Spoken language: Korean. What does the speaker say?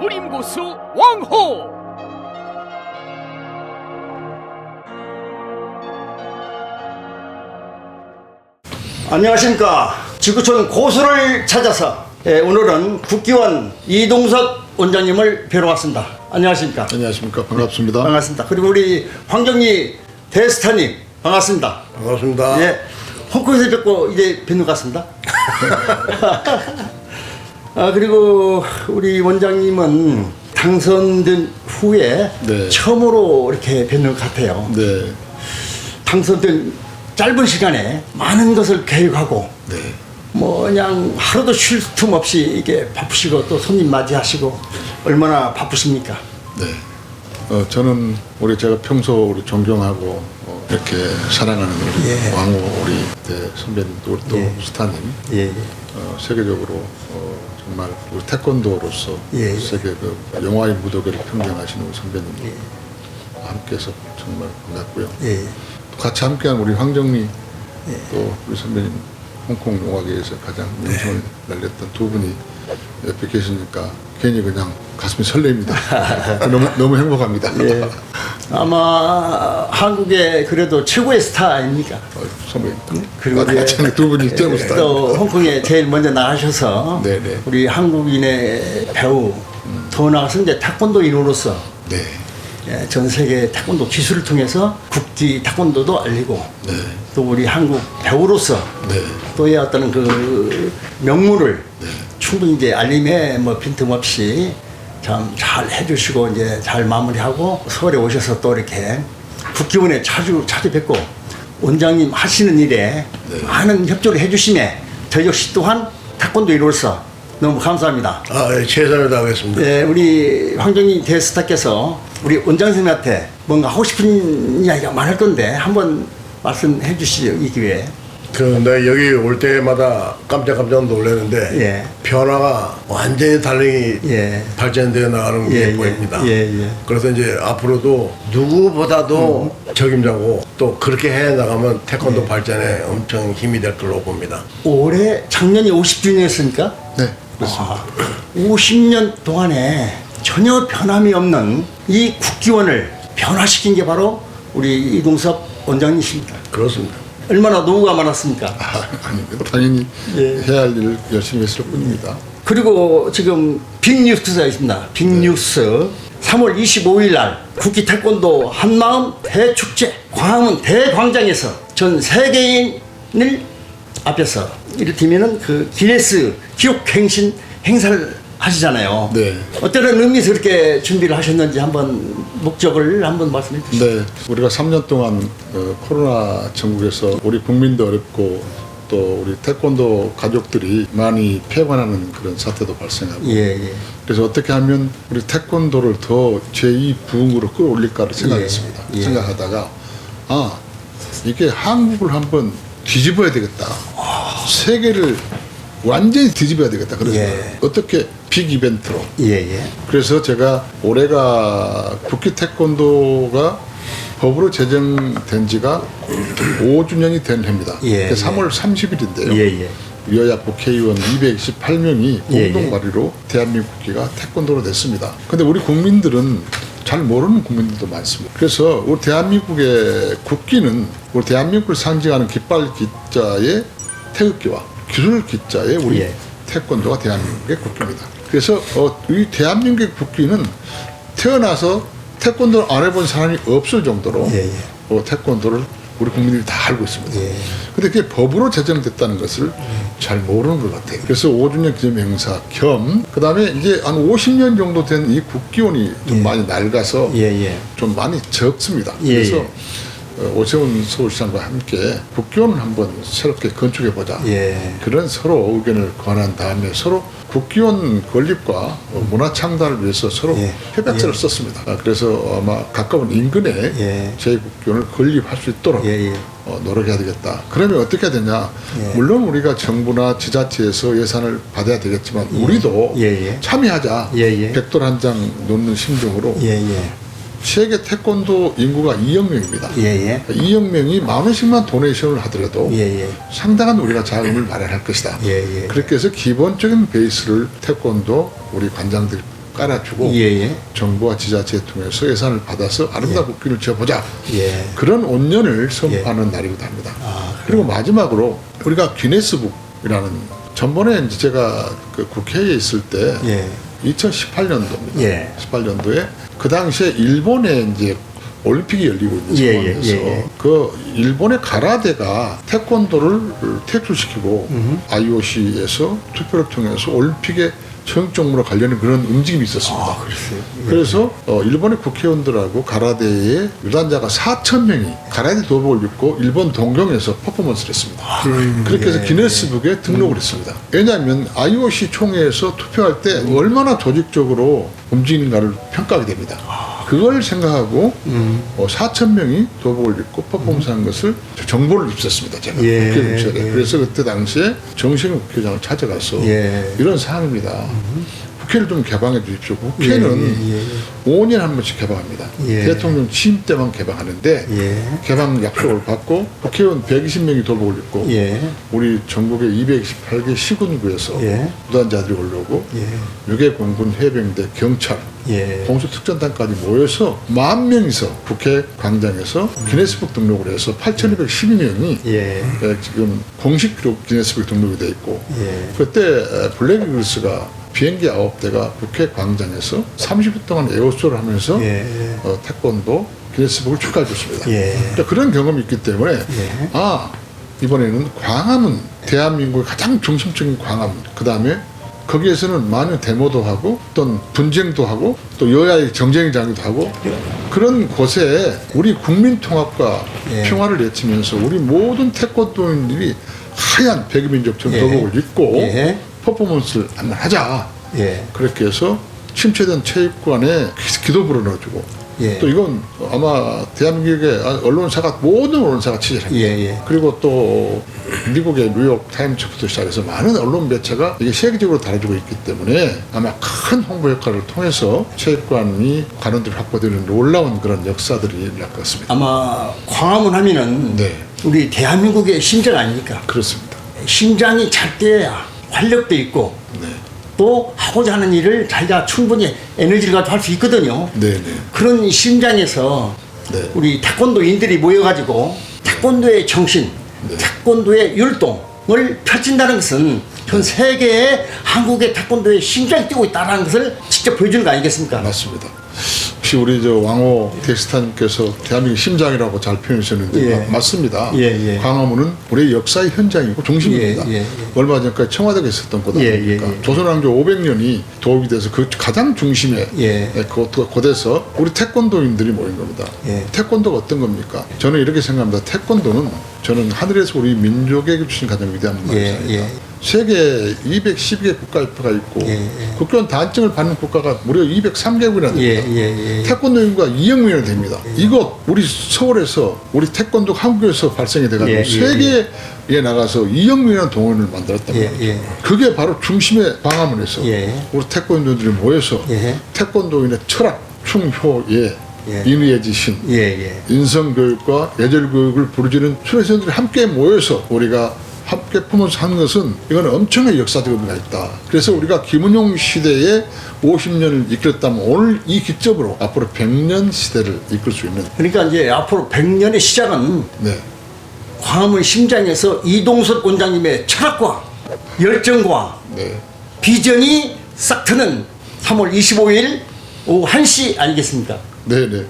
무림고수 왕호 안녕하십니까. 지구촌 고수를 찾아서 예, 오늘은 국기원 이동석 원장님을 뵈러 왔습니다. 안녕하십니까. 안녕하십니까 반갑습니다. 반갑습니다. 그리고 우리 황정리 대스타님 반갑습니다. 반갑습니다. 예, 홍콩에서 뵙고 이제 뵙는 것 같습니다. 아, 그리고 우리 원장님은 당선된 후에 네. 처음으로 이렇게 뵙는 것 같아요. 네, 당선된 짧은 시간에 많은 것을 계획하고 네, 뭐 그냥 하루도 쉴 틈 없이 이게 바쁘시고 또 손님 맞이하시고 얼마나 바쁘십니까? 네. 어, 저는 우리 제가 평소 우리 존경하고 어, 이렇게 사랑하는 우리 예. 왕호 우리 네, 선배님 우리 또 예. 스타님 예, 예. 어, 세계적으로 어, 정말 우리 태권도로서 예, 예. 세계 그 영화의 무더기를 평정하시는 우리 선배님 예. 함께해서 정말 반갑고요. 예, 같이 함께한 우리 황정리 또 우리 선배님 홍콩 영화계에서 가장 명성을 날렸던 두 분이 옆에 계시니까 괜히 그냥 가슴이 설레입니다. 너무 너무 행복합니다. 예. 아마 한국의 그래도 최고의 스타 아닙니까? 어, 선배님. 그리고 아, 같이 두 분이 최고 스타. 또 홍콩에 제일 먼저 나가셔서 네네. 우리 한국인의 배우 더 나아가서 이제 태권도 인으로서 네, 예, 전 세계 태권도 기술을 통해서 국기 태권도도 알리고 네, 또 우리 한국 배우로서 네, 또의 어떤 그 명물을 네. 충분히 이제 알림에 뭐 빈틈없이 참 잘 해주시고 이제 잘 마무리하고 서울에 오셔서 또 이렇게 국기원에 자주 자주 뵙고 원장님 하시는 일에 네. 많은 협조를 해주심에 저 역시 또한 태권도 인으로서 너무 감사합니다. 아, 예, 최선을 다하겠습니다. 네, 우리 황정희 대스타께서 우리 원장 선생님한테 뭔가 하고 싶은 이야기가 많을 건데 한번 말씀해 주시죠 이 기회에. 그, 내가 여기 올 때마다 깜짝깜짝 놀라는데, 예. 변화가 완전히 달리 예. 발전되어 나가는 게 예, 예. 보입니다. 예, 예. 그래서 이제 앞으로도 누구보다도 적임자고 또 그렇게 해 나가면 태권도 예. 발전에 엄청 힘이 될 걸로 봅니다. 올해 작년이 50주년이었으니까 네, 그렇습니다. 50년 동안에 전혀 변함이 없는 이 국기원을 변화시킨 게 바로 우리 이동섭 원장님이십니다. 그렇습니다. 얼마나 노고가 많았습니까? 아, 아니, 당연히 예. 해야 할 일을 열심히 했을 뿐입니다. 그리고 지금 빅뉴스가 있습니다. 빅뉴스 3월 25일 날 국기 태권도 한마음 대축제 광화문 대광장에서 전 세계인을 앞에서 이를테면은 그 기네스 기록행신 행사를 하시잖아요. 네. 어떤 의미에서 그렇게 준비를 하셨는지 한번 목적을 한번 말씀해 주시죠. 네, 우리가 3년 동안 어, 코로나 전국에서 우리 국민도 어렵고 또 우리 태권도 가족들이 많이 폐관하는 그런 사태도 발생하고 예, 예. 그래서 어떻게 하면 우리 태권도를 더 제2 부흥으로 끌어올릴까를 생각했습니다. 예. 생각하다가 아 이게 한국을 한번 뒤집어야 되겠다. 세계를 완전히 뒤집어야 되겠다. 그래서 예. 어떻게 빅 이벤트로 예, 예. 그래서 제가 올해가 국기 태권도가 법으로 제정된 지가 5주년이 된 해입니다. 예, 그게 3월 30일인데요. 예, 예. 여야 국회의원 228명이 예, 공동 예. 발의로 대한민국 국기가 태권도로 됐습니다. 근데 우리 국민들은 잘 모르는 국민들도 많습니다. 그래서 우리 대한민국의 국기는 우리 대한민국을 상징하는 깃발 기자의 태극기와 기술 기자의 우리 예. 태권도가 대한민국의 국기입니다. 그래서 어, 이 대한민국의 국기는 태어나서 태권도를 안 해본 사람이 없을 정도로 예, 예. 어, 태권도를 우리 국민들이 다 알고 있습니다. 예. 근데 그게 법으로 제정됐다는 것을 잘 모르는 것 같아요. 그래서 5주년 기념 행사 겸, 그 다음에 이제 한 50년 정도 된 이 국기원이 좀 예. 많이 낡아서 예, 예. 좀 많이 적습니다. 예, 그래서 예. 어, 오세훈 서울시장과 함께 국기원을 한번 새롭게 건축해 보자. 예. 그런 서로 의견을 권한 다음에 서로 국기원 건립과 어, 문화 창달을 위해서 서로 예. 협약서를 예. 썼습니다. 아, 그래서 아마 가까운 인근에 예. 제 국기원을 건립할 수 있도록 예, 예. 어, 노력해야 되겠다. 그러면 어떻게 해야 되냐? 예. 물론 우리가 정부나 지자체에서 예산을 받아야 되겠지만 우리도 예, 예. 참여하자. 예, 예. 백돌 한 장 놓는 심정으로 예, 예. 세계 태권도 인구가 2억 명입니다. 예, 예. 2억 명이 만 원씩만 도네이션을 하더라도 예, 예. 상당한 우리가 자금을 마련할 것이다. 예, 예. 그렇게 해서 기본적인 베이스를 태권도 우리 관장들이 깔아주고 예, 예. 정부와 지자체 통해서 예산을 받아서 아름다운 국기를 지어보자. 예. 그런 온년을 선포하는 날이기도 합니다. 아, 그리고 마지막으로 우리가 기네스북이라는 전번에 이제 제가 그 국회에 있을 때 예. 2018년도입니다. 예. 18년도에 그 당시에 일본에 이제 올림픽이 열리고 있는 예, 상황에서 예, 예. 그 일본의 가라데가 태권도를 퇴출시키고 IOC에서 투표를 통해서 올림픽에 정적으로 가려는 그런 움직임이 있었습니다. 아, 그랬어요. 그래서 어, 일본의 국회의원들하고 가라데의 유단자가 4천 명이 가라데 도복을 입고 일본 동경에서 퍼포먼스를 했습니다. 그렇게 해서 기네스북에 등록을 했습니다. 왜냐하면 IOC 총회에서 투표할 때 얼마나 조직적으로 움직이는가를 평가하게 됩니다. 그걸 생각하고 어, 4천 명이 도복을 입고 퍼포먼스한 것을 정보를 입었습니다. 제가 예, 국회의원실에. 예. 그래서 그때 당시에 정세균 국회의장을 찾아가서 예. 이런 사항입니다. 국회를 좀 개방해 주십시오. 국회는 예, 예, 5년에 한 번씩 개방합니다. 예. 대통령 취임 때만 개방하는데 예. 개방 약속을 받고 국회의원 120명이 도복을 입고 예. 우리 전국의 228개 시군구에서 예. 무단자들이 올라오고 예. 유괴 공군 해병대 경찰 예. 공수 특전단까지 모여서 만 명이서 국회 광장에서 기네스북 등록을 해서 8,212명이 예. 지금 공식 기록 기네스북 등록이 돼 있고 예. 그때 에, 블랙 이글스가 비행기 아홉 대가 국회 광장에서 30분 동안 에어쇼를 하면서 예. 어, 태권도 기네스북을 축하해 줬습니다. 예. 그러니까 그런 경험이 있기 때문에 예. 아 이번에는 광화문 대한민국의 가장 중심적인 광화문 그 다음에 거기에서는 많은 데모도 하고 어떤 분쟁도 하고 또 여야의 정쟁의 장기도 하고 그런 곳에 우리 국민 통합과 예. 평화를 외치면서 우리 모든 태권도인들이 하얀 백유민족 예. 정도복을 입고 예. 퍼포먼스를 하자 예. 그렇게 해서 침체된 체육관에 기- 기도부를 넣어주고 예. 또 이건 아마 대한민국의 언론사가 모든 언론사가 취재를 합니다. 예, 예. 그리고 또 미국의 뉴욕 타임즈부터 시작해서 많은 언론 매체가 이게 세계적으로 다뤄지고 있기 때문에 아마 큰 홍보 효과를 통해서 체육관이 관원들이 확보되는 놀라운 그런 역사들이 일어날 것 같습니다. 아마 광화문 하면은 네. 우리 대한민국의 심장 아닙니까? 그렇습니다. 심장이 잘 때야 활력도 있고 네. 또 하고자 하는 일을 자기가 충분히 에너지를 가지고 할 수 있거든요. 네 네. 그런 심장에서 네. 우리 태권도인들이 모여가지고 태권도의 정신, 네. 태권도의 율동을 펼친다는 것은 전 세계에 한국의 태권도의 심장이 뛰고 있다는 것을 직접 보여주는 거 아니겠습니까? 맞습니다. 혹시 우리 저 왕호 대스타님께서 대한민국 심장이라고 잘 표현하셨는데 예. 마- 맞습니다. 예, 예. 광화문은 우리 역사의 현장이고 중심입니다. 예, 예, 예. 얼마 전까지 청와대가 있었던 곳 예, 아닙니까? 예, 예. 조선왕조 500년이 도읍이 돼서 그 가장 중심에 예. 그 곳에서 우리 태권도인들이 모인 겁니다. 예. 태권도가 어떤 겁니까? 저는 이렇게 생각합니다. 태권도는 저는 하늘에서 우리 민족에게 주신 가장 위대한 예, 문화입니다. 예. 세계 210개 국가협회가 있고 예, 예. 국교원 단증을 받는 국가가 무려 203개국이나 됩니다. 예, 예, 예. 태권도 인구가 2억 명이 됩니다. 이것 우리 서울에서 우리 태권도 한국에서 발생이 돼가지고 예, 예, 세계에 나가서 2억 명이라는 동원을 만들었단 예, 말이죠. 예. 그게 바로 중심의 광화문에서 예. 우리 태권도인들이 모여서 예. 태권도인의 철학, 충효예, 예. 인의의 지신, 예, 예. 인성교육과 예절교육을 부르짖는 수레선들이 함께 모여서 우리가 퍼포먼스 하는 것은 이건 엄청난 역사적 의미가 있다. 그래서 우리가 김은용 시대에 50년을 이끌었다면 오늘 이 기점으로 앞으로 100년 시대를 이끌 수 있는 그러니까 이제 앞으로 100년의 시작은 네. 광화문 심장에서 이동섭 원장님의 철학과 열정과 네. 비전이 싹 트는 3월 25일 오후 1시 아니겠습니까? 네, 네.